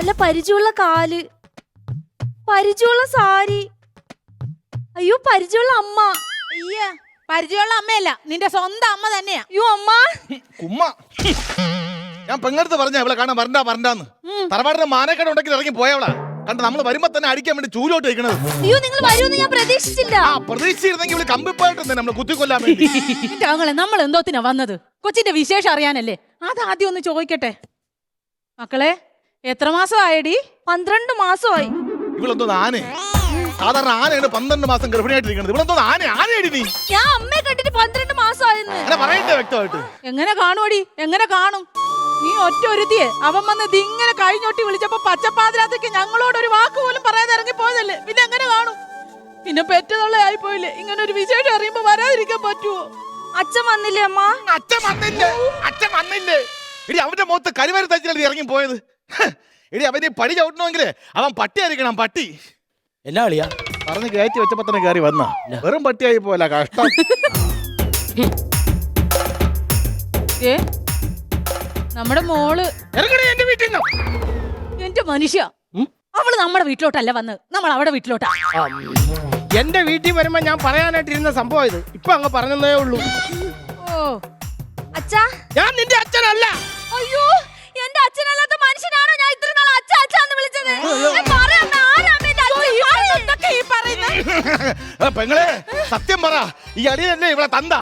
നല്ല പരിചയമുള്ള കാൽ. പരിചയമുള്ള സാരി. അയ്യോ പരിചയമുള്ള അമ്മ. അയ്യ പരിചയമുള്ള അമ്മയല്ല നിന്റെ സ്വന്തം അമ്മ തന്നെയാ. അയ്യോ അമ്മ. കുമ്മ. ഞാൻ പെങ്ങടുത്ത് പറഞ്ഞ ഇവളെ കാണാൻ വരണ്ട വരണ്ടാന്ന്. തറവാടിന്റെ മാനക്കട ഉണ്ടെങ്കിൽ ഇറങ്ങി പോയവളാ കണ്ട നമ്മൾ വരുമ്പോ തന്നെ അടിക്കാൻ വേണ്ടി ചൂലോട്ട് വെക്കണത് അയ്യോ നിങ്ങൾ വരുമെന്ന് ഞാൻ പ്രതീക്ഷിച്ചില്ല. ആ പ്രതീക്ഷിച്ചിരുന്നെങ്കിൽ ഇവൾ കമ്പിപ്പായിട്ട് നമ്മളെ കുത്തിക്കൊല്ലാൻ വേണ്ടി. നമ്മൾ നമ്മൾ എന്തോത്തിനാ വന്നത്? കൊച്ചിന്റെ വിശേഷം അറിയാനല്ലേ? അത് ആദ്യം ഒന്ന് ചോദിക്കട്ടെ. മക്കളെ എത്ര മാസമായടി? പന്ത്രണ്ട് മാസമായി. ഇവളെന്തോ ആന? സാധാരണ ആനയാണ് പന്ത്രണ്ട് മാസം ഗർഭിണിയായിട്ടിരിക്കുന്നത്. ഇവളെന്തോ ആന? ആനയടി നീ. ഞാൻ അമ്മയെ കണ്ടിട്ട് പന്ത്രണ്ട് മാസം അങ്ങനെ പറയണ്ടേ വ്യക്തമായിട്ട്. എങ്ങനെ കാണുമടി എങ്ങനെ കാണും? നീ ഒറ്റ ഒരുത്തിയെ. അവൻ വന്ന് ദിങ്ങനെ കഴിഞ്ഞൊട്ടി വിളിച്ചപ്പോ പച്ചപ്പാതിരാത്തേക്ക് ഞങ്ങളോട് ഒരു വാക്ക് പോലും പറയാതെ ഇറങ്ങി പോയതല്ലേ പിന്നെ എങ്ങനെ കാണും? പിന്നെ പെറ്റതുള്ള ആയിപ്പോയില്ലേ ഇങ്ങനെ ഒരു വിശേഷം അറിയുമ്പോ വരാതിരിക്കാൻ പറ്റുമോ അച്ഛൻ വന്നില്ലേ അമ്മ? അച്ഛൻ വന്നില്ലേ? അച്ഛൻ വന്നില്ലേ? ഇനി അവന്റെ മുഖത്ത് കരിവര തച്ചിലടി ഇറങ്ങി പോയത്. എടി അവൻ ഈ പടി ചവിട്ടണമെങ്കിൽ അവൻ പട്ടി ആയിരിക്കണം പട്ടി. എന്നാ കളിയാ? പറഞ്ഞ് കയറ്റി വെച്ചപ്പോ തന്നെ കയറി വന്ന. വെറും പട്ടിയായി പോല കഷ്ടം. ഏ? നമ്മുടെ മോൾ. ഇറങ്ങണേ എന്റെ വീട്ടിൽ നിന്ന്. എന്റെ മനുഷ്യ. അവൾ നമ്മുടെ വീട്ടിലോട്ടല്ല വന്നത് നമ്മൾ അവിടെ വീട്ടിലോട്ടാ. എന്റെ വീട്ടിൽ വരുമ്പോ ഞാൻ പറയാനായിട്ട് ഇരുന്ന സംഭവം ഇത്. ഇപ്പൊ അങ്ങ് പറഞ്ഞതേ ഉള്ളൂ. ഓ. അച്ഛാ. ഞാൻ നിന്റെ അച്ഛനല്ല. അയ്യോ. എന്റെ അച്ഛനല്ലാത്ത മനുഷ്യനാണോ? ഞാൻ ഇത്ര നാൾ അച്ഛ അച്ഛന്ന് വിളിച്ചത്. പെങ്ങളെ സത്യം പറ. ഈ അടിയല്ലേ ഇവിടെ തന്ത.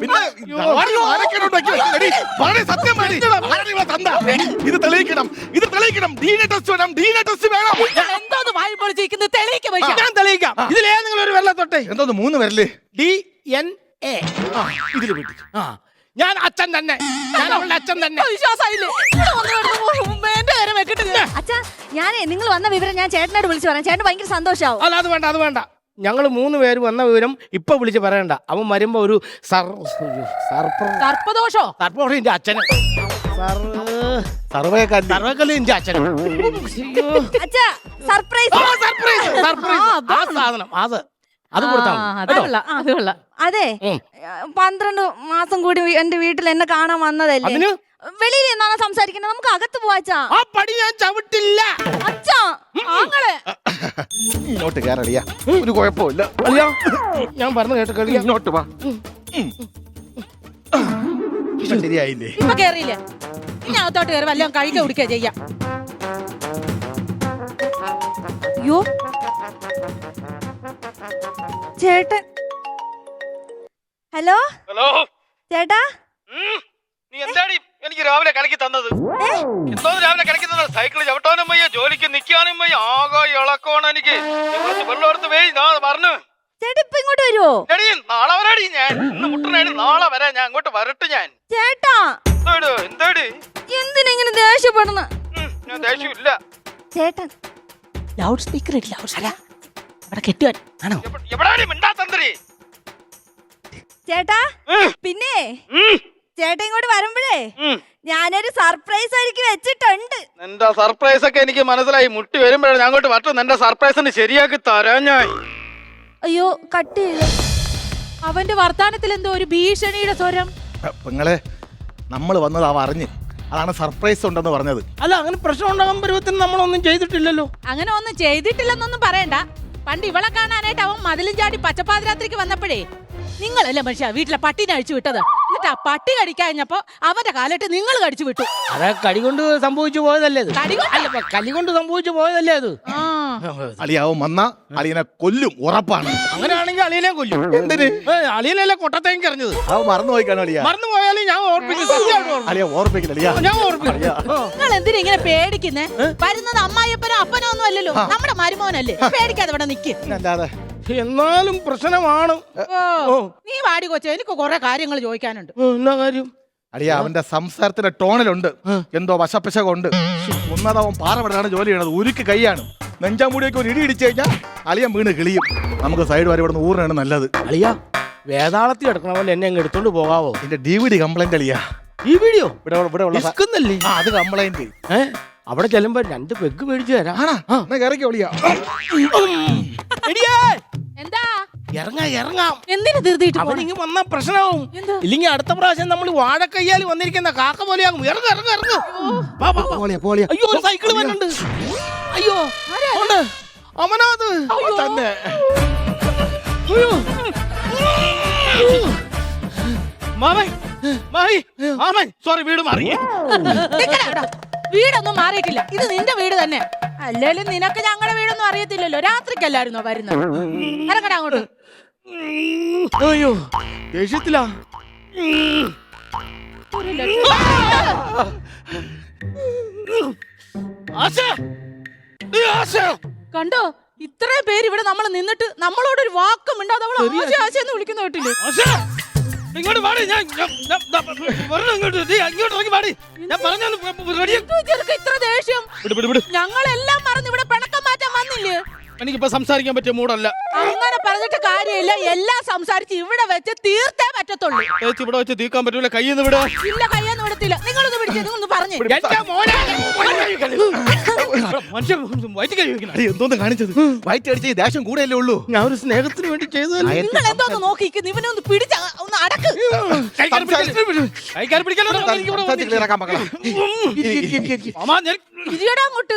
പിന്നെ പറയ് സത്യം ഇവിടെ തന്ത. ഇത് തെളിയിക്കണം. ഇത് തെളിയിക്കണം. ഡീന ടെസ്റ്റ് വേണം. ഡീന ടെസ്റ്റ് വേണം. എന്തോന്ന് വായി പൊളിച്ചിരിക്കുന്നത് തെളിയിക്കാം ഞാൻ തെളിയിക്കാം. ഇതിലേതെങ്കിലും ഒരു വെള്ളത്തൊട്ടെ എന്തോന്ന്? മൂന്ന് വരല്ലേ ഡി എൻ എ ഇതിൽ വിട്ടു ആ. ഞാൻ അച്ഛൻ തന്നെ. ഞാൻ അവളുടെ അച്ഛൻ തന്നെ. അച്ഛാ ഞാനേ നിങ്ങൾ വന്ന വിവരം ഞാൻ ചേട്ടനോട് വിളിച്ചു പറയാം. ചേട്ടൻ ഭയങ്കര സന്തോഷാവും. അല്ല അത് വേണ്ട അത് വേണ്ട. ഞങ്ങൾ മൂന്ന് പേര് വന്ന വിവരം ഇപ്പൊ വിളിച്ച് പറയണ്ട. അവൻ വരുമ്പോ ഒരു സർ സർപ്പദോഷോ? സർപ്പദോഷം എന്റെ അച്ഛന്. സർപ്രൈസ് ആ സാധനം അത്. അത് കൊടുത്താൽ അത്. പന്ത്രണ്ട് മാസം കൂടി എന്റെ വീട്ടിൽ എന്നെ കാണാൻ വന്നതല്ലേ? അതിന്? വെളിയിൽ എന്നാണ് സംസാരിക്കുന്നത്? നമുക്ക് അകത്ത് പോവാച്ചാ ആ പടി ഞാൻ ചവിട്ടില്ല. അച്ഛാ ആങ്ങളെ. ഇങ്ങോട്ട് കേറടിയാ. ഒരു കുഴപ്പമില്ല. ഞാൻ പറഞ്ഞു കേട്ടോ ഇങ്ങോട്ട് വാ. ഇപ്പൊ ശരിയായില്ലേ? ഇപ്പൊ കേറിയില്ലേ? ഇനി അകത്തോട്ട് കയറി വല്ലതും കഴിക്ക കുടിക്കുക ചെയ്യാം. അയ്യോ. ചേട്ടൻ. ഹലോ? ഹലോ? ചേട്ടാ? നീ എന്താടി എനിക്ക് രാവിലെ കലക്കി തന്നത്? എന്തോ രാവിലെ കലക്കി തന്നത്? സൈക്കിൾ ചവിട്ടാനും വയ്യ ജോലിക്ക് നിക്കാനും വയ്യ ആകെ ഇളക്കമാണ് എനിക്ക്. നീ കുറച്ച് വെള്ളം വേയി ഞാൻ പറഞ്ഞു. ചേട്ടാ ഇപ്പൊ ഇങ്ങോട്ട് എടി നാളെ വരാടി ഞാൻ. ഇന്ന് മുട്ടനാടി നാളെ വരാം ഞാൻ. അങ്ങോട്ട് വരട്ടെ ഞാൻ. ചേട്ടാ. എന്താടി? എന്താടി എന്തിനെങ്ങനെ ദേഷ്യപ്പെടുന്ന? ഉം, ഞാൻ ദേഷ്യമില്ല. ചേട്ടൻ. ലൗഡ് സ്പീക്കർ ഇല്ല അവിടെ കെട്ടുവാൻ. ആണോ? ചേട്ടാ പിന്നെ? ചേട്ടൻ ഇങ്ങോട്ട് വരുമ്പോഴേ. ഞാനൊരു സർപ്രൈസ് എനിക്ക് വെച്ചിട്ടുണ്ട്. നിന്റെ സർപ്രൈസ് ഒക്കെ എനിക്ക് മനസ്സിലായി. മുട്ടി വരുമ്പോഴാണ് ഞാൻ അങ്ങോട്ട് വട്ടം നിന്റെ സർപ്രൈസിന് ശരിയാക്കി തരാൻ ഞാൻ. അയ്യോ കട്ട് അവന്റെ വർത്താനത്തിൽ എന്തോ ഒരു ഭീഷണിയുടെ സ്വരം. പെങ്ങളെ നമ്മൾ വന്നത് അവ അറിഞ്ഞ്. അതാണ് സർപ്രൈസ് ഉണ്ടെന്ന് പറഞ്ഞത്. അല്ല അങ്ങനെ പ്രശ്നം ഉണ്ടാകാൻ പരുവത്തിന് നമ്മളൊന്നും ചെയ്തിട്ടില്ലല്ലോ. അങ്ങനെ ഒന്നും ചെയ്തിട്ടില്ലെന്നൊന്നും പറയണ്ട. പണ്ട് ഇവളെ കാണാനായിട്ട് അവൻ മതിലും ചാടി പച്ചപ്പാതിരാത്രിക്ക് വന്നപ്പോഴേ നിങ്ങളല്ലേ മനുഷ്യ വീട്ടിലെ പട്ടിനെ അഴിച്ചു വിട്ടത്? എന്നിട്ട് ആ പട്ടി കടിക്കഴിഞ്ഞപ്പോ അവന്റെ കാലിട്ട് നിങ്ങൾ കടിച്ചു വിട്ടു. അതെ കടി കൊണ്ട് സംഭവിച്ചു പോയതല്ലേ ഇത് കടി കൊണ്ട്? അല്ല കലി കൊണ്ട് സംഭവിച്ചു പോയതല്ലേ അത്? ആ. അളിയാവും വന്ന അളിയനെ കൊല്ലും ഉറപ്പാണ്. അങ്ങനെയാണെങ്കിൽ അളിയനെ കൊല്ലും. എന്തിന്? ഏ, അളിയനല്ലേ കൊട്ടത്തേക്ക് എറിഞ്ഞത് മറന്നു പോയിക്കാണോ അളിയ. മറന്നു പോയാലും ഞാൻ ഓർപ്പിക്കും. ഓർപ്പിക്കില്ല ഞാൻ നിങ്ങൾ എന്തിനാ ഇങ്ങനെ പേടിക്കുന്നേ? വരുന്നത് അമ്മായിപ്പനോ അപ്പനോ ഒന്നും അല്ലല്ലോ. നമ്മുടെ മരുമോനല്ലേ. പേടിക്കാതെ ഇവിടെ നിക്ക്. അല്ലാതെ എന്നാലും പ്രശ്നമാണ്. നീ വാടി കൊച്ചോ എനിക്ക് കുറെ കാര്യങ്ങൾ ചോദിക്കാനുണ്ട്. എന്നാ കാര്യം? അളിയ അവന്റെ സംസാരത്തിന്റെ ടോണിലുണ്ട്. എന്തോ വശപ്പശകൊണ്ട്. അവൻ പാറ ജോലി ചെയ്യണത്. ഉരുക്ക് കൈയാണ്. നെഞ്ചാമൂടിയൊക്കെ ഒരു ഇടി ഇടിച്ചു കഴിഞ്ഞാൽ അളിയൻ വീണ് കിളിയും. നമുക്ക് സൈഡ് വരെ ഇവിടെ ഊറിനാണ് നല്ലത്. അളിയ വേതാളത്തിൽ എടുക്കണ പോലെ എന്നെ അങ്ങ് എടുത്തോണ്ട് പോകാവോ? എന്റെ ഡി വി ഡി കംപ്ലൈന്റ് അളിയ. ഈ വീഡിയോ ഇവിടെ ഇവിടെ ഉള്ള സ- ഡിസ്കുന്നല്ലേ ആ അത് കംപ്ലൈന്റ് ഏ? അവിടെ ചെല്ലുമ്പോ രണ്ട് പെഗ് മേടിച്ചു തരാം. ആണാ എന്നാ കയറിക്കോ അളിയ. എന്താ? ഇറങ്ങാം എന്തിനു വന്ന പ്രശ്നമാവും. എന്താ? ഇല്ലെങ്കിൽ അടുത്ത പ്രാവശ്യം നമ്മൾ വാഴക്കയ്യാൽ വന്നിരിക്കുന്ന കാക്ക പോലെയാകും. ഇറങ്ങ ഇറങ്ങ ഇറങ്ങ. പോളിയാ പോളിയാ. അയ്യോ ഒരു സൈക്കിൾ വരുന്നുണ്ട് അയ്യോ ഉണ്ട്. അവൻ തന്നെ. മാമൻ മാഹി മാമൻ. സോറി വീട് മാറി. വീടൊന്നും മാറിയിട്ടില്ല. ഇത് നിന്റെ വീട് തന്നെ. അല്ലേലും നിനക്ക് ഞങ്ങളുടെ വീടൊന്നും അറിയത്തില്ലല്ലോ. രാത്രിക്കല്ലായിരുന്നോ വരുന്നത്? ഇറങ്ങട അങ്ങോട്ട്. അയ്യോ ദേഷ്യത്തിലാ. ആശ! കണ്ടോ? ഇത്രയും പേര് ഇവിടെ നമ്മൾ നിന്നിട്ട് നമ്മളോട് ഒരു വാക്കും ഉണ്ടാവും അവൾ ആശ ആശയെന്ന് വിളിക്കുന്ന കേട്ടില്ലേ? ഇങ്ങോട്ട് പാടി ഞാൻ ഇങ്ങോട്ട് ഇറങ്ങി പാടി ഞാൻ പറഞ്ഞു ഇത്ര ദേഷ്യം? ഞങ്ങളെല്ലാം എനിക്കിപ്പോ സംസാരിക്കാൻ പറ്റിയ മൂടല്ല. അങ്ങനെ പറഞ്ഞിട്ട് കാര്യമില്ല. എല്ലാം സംസാരിച്ച് ഇവിടെ വെച്ച് തീർത്തേ പറ്റത്തുള്ളൂ. ചേച്ചി ഇവിടെ വെച്ച് തീർക്കാൻ പറ്റൂല. കയ്യെന്ന് വിടാ. ഇല്ല കയ്യൊന്നും വിടത്തില്ല. നിങ്ങളൊന്ന് പിടിച്ചേ നിങ്ങളൊന്ന് പറഞ്ഞു. എന്തോന്ന് കാണിച്ചത്? വയറ്റ് അടിച്ച് ദേഷ്യം കൂടെയല്ലേ ഉള്ളൂ? ഞാൻ ഒരു സ്നേഹത്തിന് വേണ്ടി ചെയ്തതല്ലേ? നിങ്ങൾ എന്തോന്ന് നോക്കിക്കുന്നു ഇവനെ ഒന്ന് പിടിച്ച ഒന്ന് അടക്ക്. ഇരിയടാ അങ്ങോട്ട്.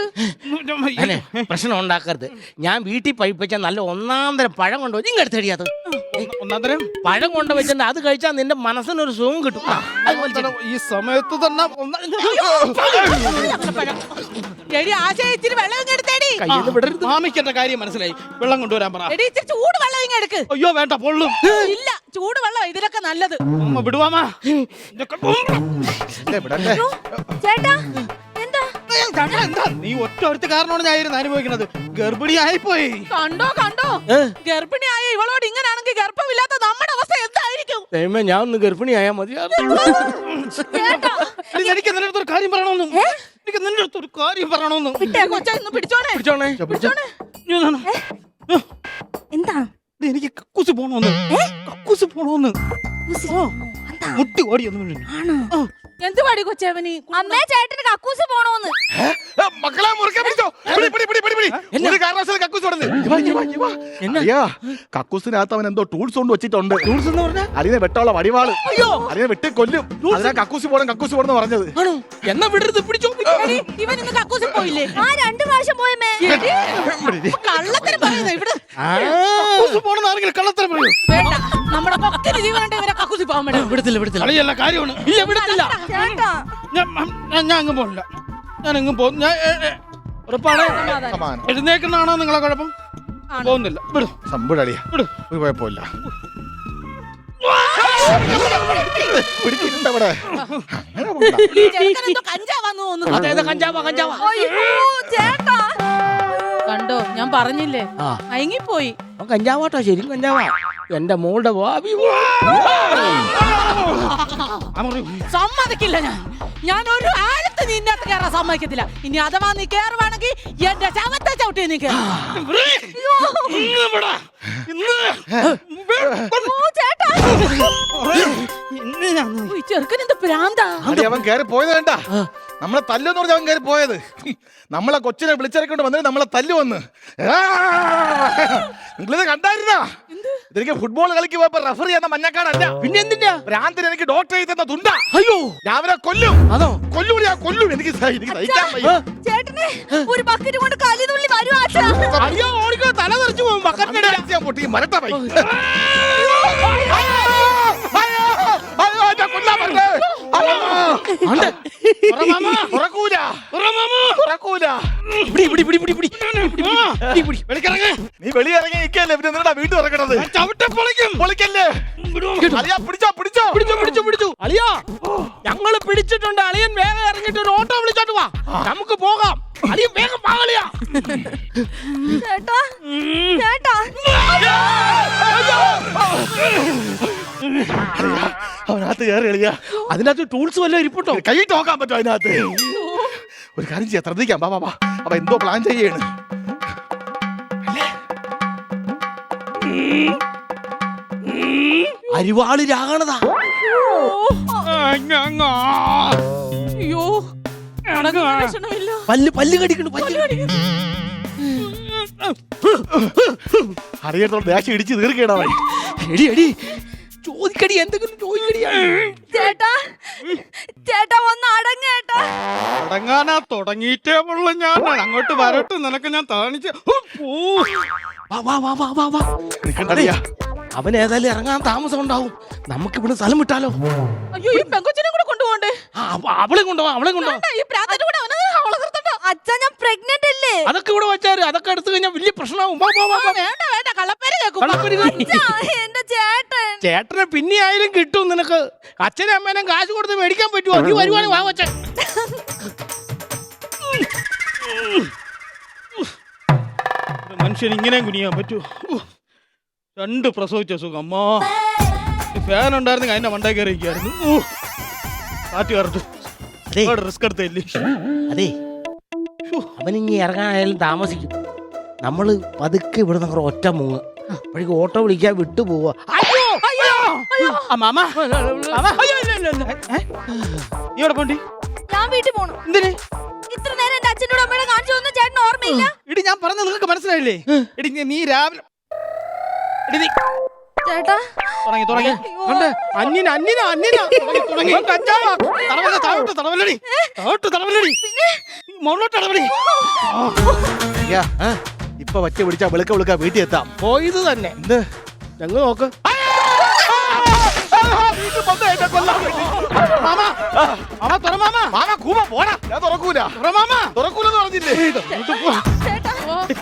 പ്രശ്നം ഉണ്ടാക്കരുത്. ഞാൻ വീട്ടിൽ പഴിപ്പിച്ച നല്ല ഒന്നാം തരം പഴം കൊണ്ടുപോയി നിങ്ങൾ എടുത്തടിയത് ഒന്നാം തരം പഴം കൊണ്ട് വെച്ചിട്ട് അത് കഴിച്ചാൽ നിന്റെ മനസ്സിനൊരു സുഖം കിട്ടും. ഈ സമയത്ത് തന്നെ കാര്യം മനസ്സിലായി. വെള്ളം കൊണ്ടുവരാൻ പറ. എടി ഇച്ചിരി ചൂട് വെള്ളം ഇങ്ങ് എടുക്ക്. അയ്യോ വേണ്ട പൊള്ളും. ഇല്ല ചൂട് വെള്ളം ഇതിലൊക്കെ നല്ലത്. വിടുവാമാ? ചേട്ടാ. ഞങ്ങൾ എന്താ? നീ ഒറ്റ ഒരുത്ത കാരണമാണ് ഞാൻ ഇരുന്ന് അനുഭവിക്കുന്നത് ഗർഭിണിയായി പോയി കണ്ടോ കണ്ടോ? ഗർഭിണിയായ ഇവളോട് ഇങ്ങനാണെങ്കിൽ ഗർഭമില്ലാത്ത നമ്മുടെ അവസ്ഥ എന്തായിരിക്കും? ദൈവമേ ഞാൻ ഒന്ന് ഗർഭിണിയായാ മതിയായിരുന്നു ചേട്ടാ എടി, എനിക്ക് നിന്റെ അടുത്തൊരു കാര്യം പറയണമെന്നും. എനിക്ക് നിന്റെ അടുത്തൊരു കാര്യം പറയണമെന്നും. വിട്ടേ കൊച്ചെ ഒന്ന് പിടിച്ചോണേ. പിടിച്ചോണേ. പിടിച്ചോണേ. ഞാൻ ആണ്. എന്താ? എടി, എനിക്ക് കക്കൂസ് പോണോന്ന്. കക്കൂസ് പോണോന്ന്. എന്താ? മുട്ടി ഓടി ഒന്നും ആണോ? എന്ത് പാടി കൊച്ചേവനി അമ്മേ ചേട്ടന് കക്കൂസ് പോണോന്ന്. മക്കളെ മുറുക്കെ പിടിച്ചോ. പിടി, പിടി, പിടി, പിടി, പിടി. ഒരു കാരണവശാലും കക്കൂസ് തുടങ്ങി. അയ്യാ കക്കൂസിനകത്ത് അവൻ എന്തോ ടൂൾസ് കൊണ്ട് വെച്ചിട്ടുണ്ട്. ടൂൾസ് എന്ന് പറഞ്ഞാൽ അതിനെ വെട്ടമുള്ള വടിവാൾ. അതിനെ വെട്ടി കൊല്ലും. അതിനാ കക്കൂസ് പോണം കക്കൂസ് പോണെന്ന് പറഞ്ഞത്. ആണോ? എന്നാ വിടരുത് പിടിച്ചോ. ഇവൻ ഇന്ന് കക്കൂസിൽ പോയില്ലേ? ആ രണ്ടു പ്രാവശ്യം പോയമേ കള്ളത്തിന് പറയുന്ന ഇവിടെ? കക്കൂസ് പോണെന്ന് ആരെങ്കിലും കള്ളത്തരം പറയൂ? വേണ്ട. നമ്മുടെ കൊക്കിന് ജീവനുണ്ട് ഇവരെ കക്കൂസിൽ പോകാൻ വേണ്ട വിടത്തില്ല വിടത്തില്ല. കളിയല്ല കാര്യമാണ്. ഇല്ല വിടത്തില്ല. ചേട്ടാ ഞാൻ ഞാൻ- അങ്ങ് പോണില്ല. ഞാൻ എങ്ങും പോകും. ഞാൻ ഏ, ഏ, ഉറപ്പാണ്? സമാനം എഴുന്നേക്കുന്നതാണോ നിങ്ങളെ കുഴപ്പം? പോകുന്നില്ല. വിടും. സമ്പുടളിയ വിടും. ഒരു കുഴപ്പമില്ല പിടിച്ചിട്ടുണ്ട് അവിടെ അങ്ങനെ പോണ്ട. ഈ ചെറുക്കനെന്തോ കഞ്ചാവാന്ന് തോന്നുന്നു അതെ അതെ കഞ്ചാവാ കഞ്ചാവാ അയ്യോ ചേട്ടാ കണ്ടോ ഞാൻ പറഞ്ഞില്ലേ? ആ. മയങ്ങിപ്പോയി അവൻ കഞ്ചാവാട്ടോ ശരി കഞ്ചാവാ എന്റെ മോളുടെ ഭാവി സമ്മതിക്കില്ല ഞാൻ. ഞാൻ ഒരു ആഴത്ത് നിന്നകത്ത് കയറാൻ സമ്മതിക്കത്തില്ല. ഇനി അഥവാ നീ കയറുവാണെങ്കിൽ എന്റെ ചവത്തെ ചവിട്ടി നീ കയറും. ഓ ചേട്ടാ. ഇന്ന് ഞാൻ ഈ ചെറുക്കൻ പ്രാന്താ? അവൻ കയറി പോയത് വേണ്ട നമ്മളെ തല്ലെന്ന് പറഞ്ഞ അവൻ കയറി പോയത്. നമ്മളെ കൊച്ചിനെ വിളിച്ചിറക്കൊണ്ട് വന്നിട്ട് നമ്മളെ തല്ലു വന്ന്. ആ! നിങ്ങളിത് കണ്ടായിരുന്നാ? ഇതെനിക്ക് ഫുട്ബോൾ കളിക്ക് പോയപ്പോ റെഫർ ചെയ്യുന്ന മഞ്ഞക്കാടല്ല. പിന്നെ എന്തിന്റെ ഭ്രാന്തിന് എനിക്ക് ഡോക്ടർ എഴുതി തന്ന തുണ്ട. അയ്യോ! രാവിലെ കൊല്ലും. അതോ കൊല്ലും ഞാൻ കൊല്ലും. എനിക്ക് സഹി- എനിക്ക് സഹിക്കാൻ വയ്യ. ചേട്ടന് ഒരു ബക്കറ്റ് കൊണ്ട് കലിതുള്ളി വരുവാ അച്ഛാ അയ്യോ ഓടിക്കോ തല തെറിച്ചു പോകും. ഞാൻ പൊട്ടി മരട്ടാ പോയി നീ വെളിയിറങ്ങി പിന്നെ ഇറങ്ങണത്. പൊളിക്കല്ലേ? അറിയാ പിടിച്ചോ പിടിച്ചോ. പിടിച്ചു പിടിച്ചു പിടിച്ചു. അളിയാ ഞങ്ങൾ പിടിച്ചിട്ടുണ്ട്. അളിയൻ വേഗം ഇറങ്ങിട്ട് ഒരു ഓട്ടോ വിളിച്ചോട്ട് വാ. നമുക്ക് പോകാം. അളിയൻ വേഗം പാകളിയാ ചേട്ടാ ചേട്ടാ. അവനകത്ത് കയറി എളിയ അതിനകത്ത് ടൂൾസ് വല്ല ഇരിപ്പുണ്ടോ? കൈ നോക്കാൻ പറ്റുമോ അതിനകത്ത്. ഒരു കാര്യം ചെയ്യാം ശ്രദ്ധിക്കാം. ബാ ബാ അപ്പൊ എന്തോ പ്ലാൻ ചെയ്യാണ്. അരിവാളി രാഗണതാ. അയ്യോ പല്ല് പല്ല് കടിക്കണു പല്ല് കടിക്കണു അറിയത്തോളം ദേഷ്യം ഇടിച്ച് തീർക്കേടാ എടി എടി. ചോദിക്കടി എന്തെങ്കിലും ചോദിക്കടിയാടങ്ങാനാ ചേട്ടാ ചേട്ടാ ഒന്ന് അടങ്ങേട്ടാ തുടങ്ങാനാ തുടങ്ങിയിട്ടേ ഉള്ളു ഞാൻ. അങ്ങോട്ട് വരട്ടെ നിനക്ക് ഞാൻ താണിച്ച്. വാ വാ വാ വാ വാ വാ. നിക്കണ്ടടിയാ. അവൻ ഏതായാലും ഇറങ്ങാൻ താമസം ഉണ്ടാവും നമുക്ക് ഇവിടെ സ്ഥലം വിട്ടാലോ? അയ്യോ ഈ പെങ്കൊച്ചിനെ കൂടെ കൊണ്ടുപോകണ്ടേ? ആ, അവളെ കൊണ്ടോ അവളെ കൊണ്ടോ ഈ പ്രാന്തന്റെ കൂടെ അവനെ അച്ഛാ ഞാൻ പ്രഗ്നന്റ് അല്ലേ? അതൊക്കെ ഇവിടെ വെച്ചാൽ അതൊക്കെ എടുത്തു കഴിഞ്ഞാൽ വലിയ പ്രശ്നമാവും. വാ, വാ, വാ, വാ. വേണ്ട വേണ്ട കള്ളപ്പേര് കേൾക്കും. അച്ഛാ, എന്റെ ചേട്ടൻ. ചേട്ടനെ പിന്നെ ആയാലും കിട്ടും നിനക്ക്. അച്ഛനും അമ്മേനും കാശ് കൊടുത്ത് മേടിക്കാൻ പറ്റുമോ? നീ വരുവാണെങ്കിൽ വാ വച്ചേ മനുഷ്യൻ ഇങ്ങനെ കുനിയാൻ പറ്റൂ ഉഹ്. രണ്ട് പ്രസവിച്ച സുഖം. അമ്മാ. ഫാൻ ഉണ്ടായിരുന്നെങ്കിൽ അതിന്റെ മണ്ടേ കയറിയിരിക്കുന്നു ഇരിക്കായിരുന്നു കാറ്റ് കയറട്ട് അതെ. റിസ്ക് എടുത്തില്ലേ അതെ. അവനിങ്ങി ഇറങ്ങാനായാലും താമസിക്കും. നമ്മൾ പതുക്കെ ഇവിടെ നിന്ന് ഒറ്റ മുങ്ങ്. അപ്പോഴേക്ക് ഓട്ടോ വിളിക്കാൻ വിട്ടു പോവാ. അയ്യോ അയ്യോ മാമ. ഇല്ല. നീ എവിടെ പോണ്ടി? ഞാൻ വീട്ടിൽ പോണു. എന്തിന്? ഇത്ര നേരം എന്റെ അച്ഛനോട് അമ്മയോട് കാണിച്ചു ഓർമ്മയില്ല? ഇടി ഞാൻ പറഞ്ഞ നിങ്ങൾക്ക് മനസ്സിലായില്ലേ? ഇടി നീ- നീ രാവിലെ ഇടി നീ ചേട്ടാ. തുടങ്ങി തുടങ്ങി. കണ്ടേ? അന്യന അന്യന അന്യന. തുടങ്ങി തുടങ്ങി. തടവല്ല താഴോട്ട് തടവല്ലടി താഴോട്ട് തടവല്ലടി മുകളിലോട്ട് തടവടി അയ്യാ, ആ, ഇപ്പൊ വച്ച പിടിച്ചാ വെളുക്ക വെളുക്ക വീട്ടിൽ എത്താം. പോയത് തന്നെ. എന്ത്? ഞങ്ങൾ നോക്ക്.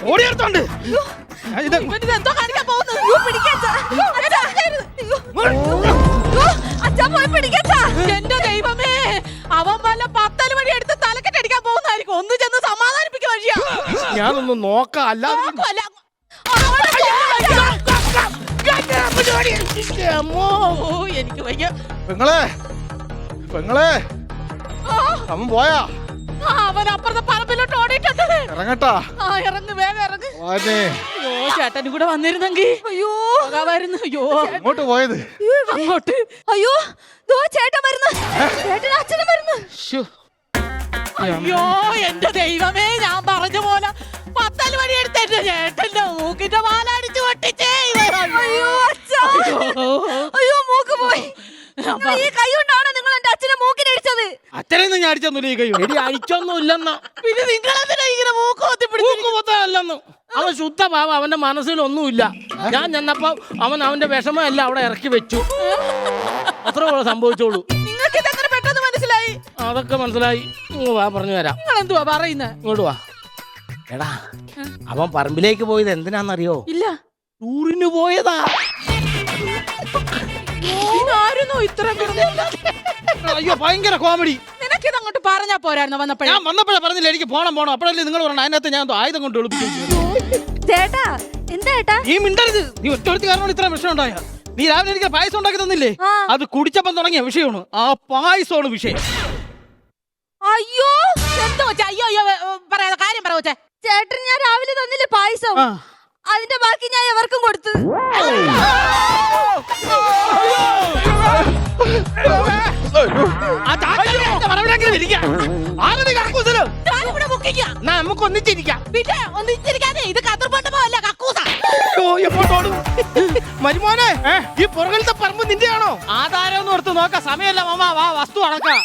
ഓടിയെടുത്തോണ്ട് അയ്യോ, പിടിക്കച്ചാ. അച്ഛാ, പോയി പിടിക്കാ എന്റെ ദൈവമേ അവൻ വല്ല പത്തൽ മണി എടുത്ത് തലക്കെട്ടടിക്കാൻ പോകുന്നതായിരിക്കും. ഒന്ന് ചെന്ന് സമാധാനിപ്പിക്കുക വഴിയാ. ഞാനൊന്ന് നോക്കാം. അല്ലാതെ ഓ, എനിക്ക് വയ്യ. പെങ്ങളെ പെങ്ങളെ. അവൻ പോയാ? അവൻ അപ്പുറത്തെ പറമ്പിലോട്ട് ഇറങ്ങട്ടാ. ആ ഇറങ്ങ് വേഗം ഇറങ്ങ്. വാനെ. അയ്യോ ചേട്ടനും കൂടെ വന്നിരുന്നെങ്കി. അയ്യോ. പോകാമായിരുന്നു അയ്യോ. ഇങ്ങോട്ട് പോയത്? അങ്ങോട്ട്. അയ്യോ ദോ ചേട്ടൻ വരുന്നു. ചേട്ടൻ അച്ഛനും വരുന്നു. അയ്യോ എന്റെ ദൈവമേ ഞാൻ പറഞ്ഞ പോലെ പത്തൽ മണി എടുത്തേറ്റ് ചേട്ടന്റെ മൂക്കിന്റെ പാലടിച്ചു പൊട്ടിച്ചേ അയ്യോ അച്ഛാ അയ്യോ മൂക്ക് പോയി ഈ കൈ കൊണ്ടാണോ നിങ്ങൾ എന്റെ അച്ഛനെ മൂക്കിനടിച്ചത് അച്ഛനെ ഞാൻ അടിച്ചൊന്നുമില്ല ഈ കൈ എടി പിന്നെ നിങ്ങളെന്തിനാ ഇങ്ങനെ മൂക്ക് അവൻ ശുദ്ധ പാവ അവന്റെ മനസ്സിലൊന്നുമില്ല ഞാൻ ചെന്നപ്പോ അവൻ അവന്റെ വിഷമം എല്ലാം അവിടെ ഇറക്കി വെച്ചു. അത്ര സംഭവിച്ചോളൂ. നിങ്ങൾക്ക് ഇതെങ്ങനെ പെട്ടെന്ന് മനസ്സിലായി? അതൊക്കെ മനസ്സിലായി. ഇങ്ങ് വാ പറഞ്ഞു തരാം. നിങ്ങൾ എന്തുവാ പറയുന്നത് ഇങ്ങോട്ട് വാ. എടാ അവൻ പറമ്പിലേക്ക് പോയത് എന്തിനാന്നറിയോ ഇല്ല. ടൂറിന് പോയതാ. ഇതായിരുന്നു ഇത്ര അയ്യോ ഭയങ്കര കോമഡി. നിനക്കിത് അങ്ങോട്ട് പറഞ്ഞാ പോരായിരുന്നു വന്നപ്പോഴേ? ഞാൻ വന്നപ്പോഴേ പറഞ്ഞില്ല എനിക്ക് പോണം പോണം. അപ്പോഴല്ലേ നിങ്ങൾ പറഞ്ഞു അതിനകത്ത് ഞാൻ എന്തോ ആയുധം കൊണ്ട് ഒളിപ്പിച്ചു ചേട്ടാ എന്താ ചേട്ടാ? നീ മിണ്ടരുത്. നീ ഒറ്റ കാരണം ഇത്ര വിഷയം ഉണ്ടായ നീ രാവിലെ എനിക്ക് പായസം ഉണ്ടാക്കി തന്നില്ലേ? അത് കുടിച്ചപ്പം തുടങ്ങിയ വിഷയമാണ്. ആ പായസമാണ് വിഷയം. അയ്യോ എന്തോ വെച്ചാ അയ്യോ അയ്യോ പറയാതെ കാര്യം പറ ചേട്ടൻ ഞാൻ രാവിലെ തന്നില്ലേ പായസം? ആ. അതിന്റെ ബാക്കി ഞാൻ എവർക്കും കൊടുത്തു നമുക്ക് ഒന്നിച്ചിരിക്കാം. പിന്നെ ഒന്നിച്ചിരിക്കാതെ ഇത് കതിർപണ്ടമല്ല കക്കൂസ. അയ്യോ, എപ്പോട്ടോടും? മരുമോനെ ഈ പുറകിലത്തെ പറമ്പ് നിന്റെയാണോ? ആധാരം ഒന്ന് ഓർത്ത് നോക്ക. സമയമല്ല മാമ വാ വസ്തു അടക്കാം.